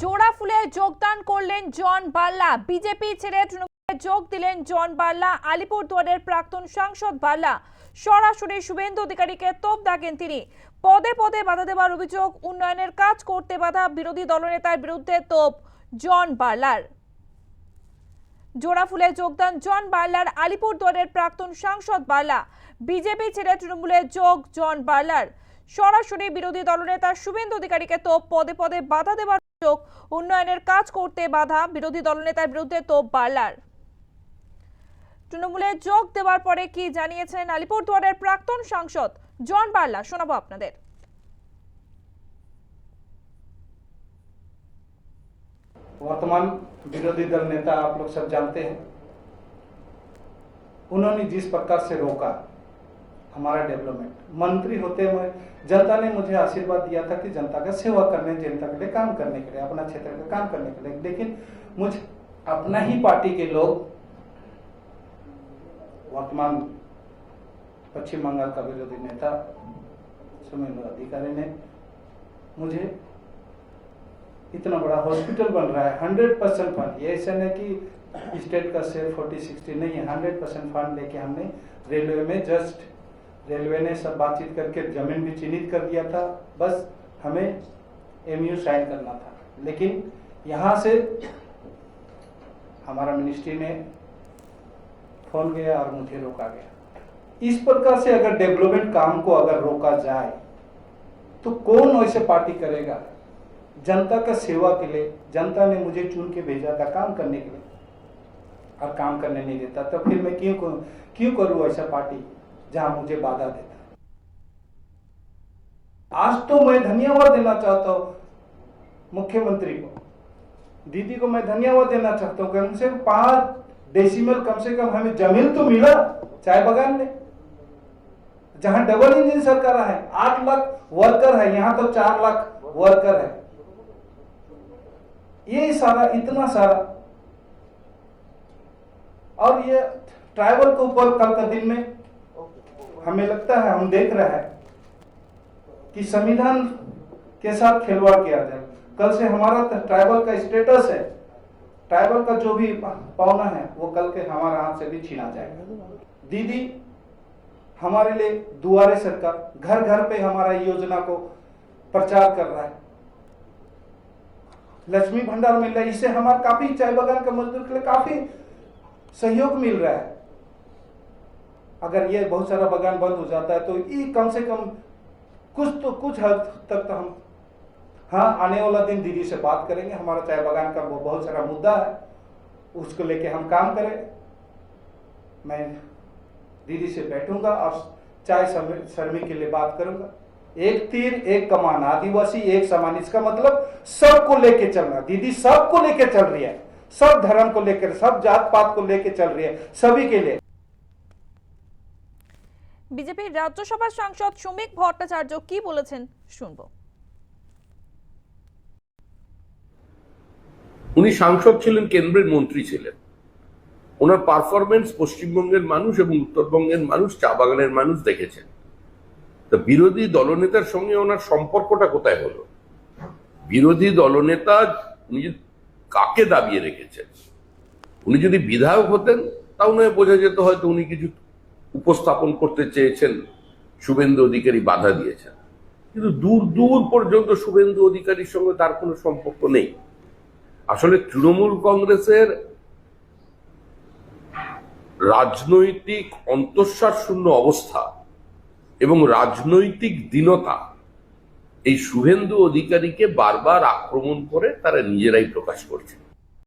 জোড়া ফুলে যোগদান করলেন জন বার্লা বিজেপি ছেড়ে তৃণমূলে যোগ দিলেন জন বার্লা আলিপুরদুয়ারের প্রাক্তন সাংসদ বার্লা সরাসরি শুভেন্দু অধিকারীকে তোপ দাগেন তিনি। পদে পদে বাধা দেওয়ার অভিযোগ, উন্নয়নের কাজ করতে বাধা বিরোধী দলনেতার বিরুদ্ধে তোপ জন বার্লার জোড়াফুলে যোগদান জন বার্লার আলিপুরদুয়ারের প্রাক্তন সাংসদ বার্লা বিজেপি ছেড়ে তৃণমূলে যোগ জন বার্লার সরাসরি বিরোধী দলনেতা শুভেন্দু অধিকারীকে তোপ, পদে পদে বাধা দেওয়ার অভিযোগ উন্নয়নের কাজ করতে বাধা বিরোধী দলনেতার বিরুদ্ধে তোপ বার্লার তৃণমূলে যোগ দেওয়ার পরে কি জানিয়েছেন আলিপুরদুয়ারের প্রাক্তন সাংসদ জন বার্লা শোনাবো আপনাদের वर्तमान विरोधी दल नेता आप लोग सब जानते हैं उन्होंने जिस प्रकार से रोका हमारा डेवलपमेंट। मंत्री होते हुए जनता ने मुझे आशीर्वाद दिया था कि जनता का सेवा करने, जनता के लिए काम करने के लिए, अपना क्षेत्र का काम करने के लिए। लेकिन मुझ अपना ही पार्टी के लोग वर्तमान पश्चिम बंगाल का विरोधी नेता सुमेंद्र अधिकारी ने मुझे इतना बड़ा हॉस्पिटल बन रहा है हंड्रेड परसेंट फंड ये ऐसा नहीं कि स्टेट का शेयर फोर्टी सिक्सटी नहीं है हंड्रेड परसेंट फंड लेके हमने रेलवे में जस्ट रेलवे ने सब बातचीत करके ज़मीन भी चिन्हित कर दिया था, बस हमें एमयू साइन करना था। लेकिन यहाँ से हमारा मिनिस्ट्री ने फ़ोन गया और मुझे रोका गया। इस प्रकार से अगर डेवलपमेंट काम को अगर रोका जाए तो कौन वैसे पार्टी करेगा? जनता का सेवा के लिए, जनता ने मुझे चुन के भेजा था काम करने के लिए। और काम करने नहीं देता तो फिर मैं क्यों क्यों करूँ ऐसा पार्टी जहाँ मुझे बाधा देता आज तो मैं धन्यवाद देना चाहता हूँ मुख्यमंत्री को। दीदी को मैं धन्यवाद देना चाहता हूँ कम से कम पाँच डेसिमल कम से कम हमें ज़मीन तो मिला, चाय बगान में। जहाँ डबल इंजन सरकार है, आठ लाख वर्कर है, यहाँ तो चार लाख वर्कर है। ये सारा, इतना सारा। और ये ट्राइबल के ऊपर कल का दिन में हमें लगता है, हम देख रहे हैं कि संविधान के साथ खिलवाड़ किया जाए। कल से हमारा ट्राइबल का स्टेटस है। ट्राइबल का जो भी पावना है, वो कल के हमारे हाथ से भी छीना जाएगा। दीदी, हमारे लिए दुआरे सरकार। घर घर पे हमारा योजना को प्रचार कर रहा है। लक्ष्मी भंडार मिल रहा है। इससे हमारे काफ़ी चाय बागान के मजदूर के लिए काफ़ी सहयोग मिल रहा है। अगर ये बहुत सारा बागान बंद हो जाता है तो ये कम से कम कुछ तो कुछ हद तक तो हम हाँ आने वाला दिन दीदी से बात करेंगे। हमारा चाय बागान का वो बहुत सारा मुद्दा है। उसको लेके हम काम करें। मैं दीदी से बैठूँगा और चाय शर्मी के लिए बात करूँगा। एक तीर, एक कमान, आदिवासी, एक समान, इसका मतलब सबको लेके चलना। दीदी सबको लेके चल रही है। सब धर्म को लेकर, सब जात पात को लेके चल रही है। सभी के लिए। বিজেপির রাজ্যসভার সাংসদ শ্রমিক ভট্টাচার্য কি বলেছেন শুনব। উনি সাংসদ ছিলেন, কেন্দ্রের মন্ত্রী ছিলেন। ওনার পারফরমেন্স পশ্চিমবঙ্গের মানুষ এবং উত্তরবঙ্গের মানুষ, চা বাগানের মানুষ দেখেছেন। তা বিরোধী দলনেতার সঙ্গে ওনার সম্পর্কটা কোথায় হলো? বিরোধী দলনেতা উনি কাকে দাবিয়ে রেখেছেন? উনি যদি বিধায়ক হতেন, তাও নয় বোঝা যেত হয়তো উনি কিছু উপস্থাপন করতে চেয়েছেন, শুভেন্দু অধিকারী বাধা দিয়েছেন। কিন্তু দূর দূর পর্যন্ত শুভেন্দু অধিকারীর সঙ্গে তার কোনো সম্পর্ক নেই। আসলে তৃণমূল কংগ্রেসের রাজনৈতিক অন্তঃসার শূন্য অবস্থা এবং রাজনৈতিক দীনতা এই শুভেন্দু অধিকারীকে বারবার আক্রমণ করে তারা নিজেরাই প্রকাশ করছে।